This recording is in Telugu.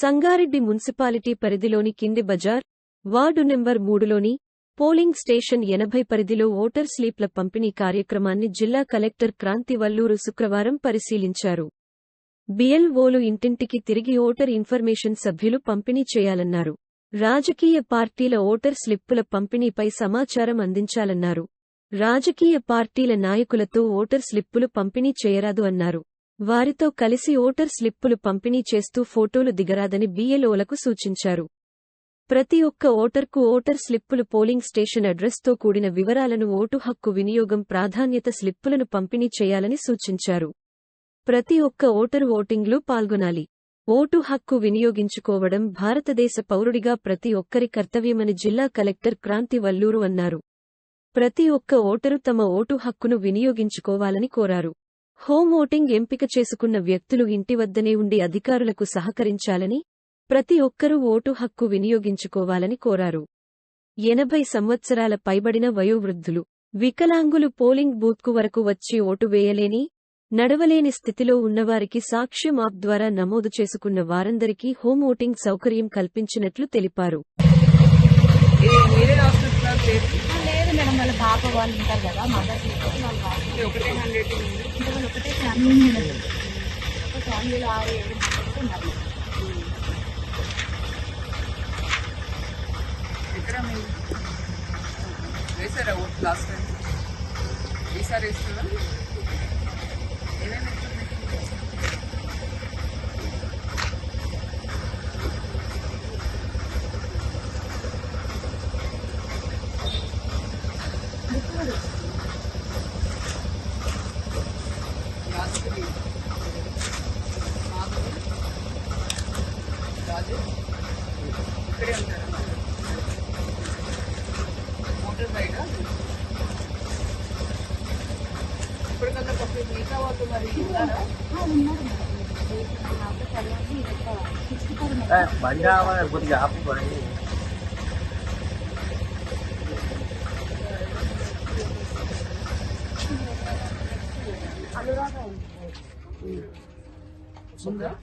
సంగారెడ్డి మున్సిపాలిటీ పరిధిలోని కింది బజార్ వార్డు నెంబర్ మూడులోని పోలింగ్ స్టేషన్ ఎనభై పరిధిలో ఓటర్ స్లీప్ల పంపిణీ కార్యక్రమాన్ని జిల్లా కలెక్టర్ క్రాంతి వల్లూరు శుక్రవారం పరిశీలించారు. బిఎల్ఓలు ఇంటింటికి తిరిగి ఓటర్ ఇన్ఫర్మేషన్ సభ్యులు పంపిణీ చేయాలన్నారు. రాజకీయ పార్టీల ఓటర్ స్లిప్పుల పంపిణీపై సమాచారం అందించాలన్నారు. రాజకీయ పార్టీల నాయకులతో ఓటర్ స్లిప్పులు పంపిణీ చేయరాదు అన్నారు. వారితో కలిసి ఓటర్ స్లిప్పులు పంపిణీ చేస్తూ ఫోటోలు దిగరాదని బీఎల్ఓలకు సూచించారు. ప్రతి ఒక్క ఓటర్కు ఓటర్ స్లిప్పులు పోలింగ్ స్టేషన్ అడ్రస్తో కూడిన వివరాలను ఓటు హక్కు వినియోగం ప్రాధాన్యత స్లిప్పులను పంపిణీ చేయాలని సూచించారు. ప్రతి ఒక్క ఓటరు ఓటింగ్లో పాల్గొనాలి. ఓటు హక్కు వినియోగించుకోవడం భారతదేశ పౌరుడిగా ప్రతి ఒక్కరి కర్తవ్యమని జిల్లా కలెక్టర్ క్రాంతి వల్లూరు అన్నారు. ప్రతి ఒక్క ఓటరు తమ ఓటు హక్కును వినియోగించుకోవాలని కోరారు. హోం ఓటింగ్ ఎంపిక చేసుకున్న వ్యక్తులు ఇంటి వద్దనే ఉండి అధికారులకు సహకరించాలని ప్రతి ఒక్కరూ ఓటు హక్కు వినియోగించుకోవాలని కోరారు. ఎనభై సంవత్సరాల పైబడిన వయోవృద్ధులు వికలాంగులు పోలింగ్ బూత్కు వరకు వచ్చి ఓటు వేయలేని నడవలేని స్థితిలో ఉన్నవారికి సాక్ష్యం ఆప్ ద్వారా నమోదు చేసుకున్న వారందరికీ హోం ఓటింగ్ సౌకర్యం కల్పించినట్లు తెలిపారు. లేదు మేడం వాళ్ళ పాప వాళ్ళు ఉంటారు కదా మదర్ తీసుకొని వాళ్ళు రాస్తారు ఒకటే వాళ్ళు ఒకటే ఫ్యామిలీ ఒక ఫ్యామిలీలో ఆరు ఏడు ఉన్నారు. ఎక్కడ మీరు? వేసారా లాస్ట్ టైం ఈసారి వేస్తారా ఏమేమి ఇప్పటికన్నా పక్కన మిగతా వాళ్ళు మరి ఉన్నారా ఆ, ఉన్నారు మేడం నాకు చదివి సిక్స్టీ ఫైవ్ బండి 네. 네. 들어가서 뭔데?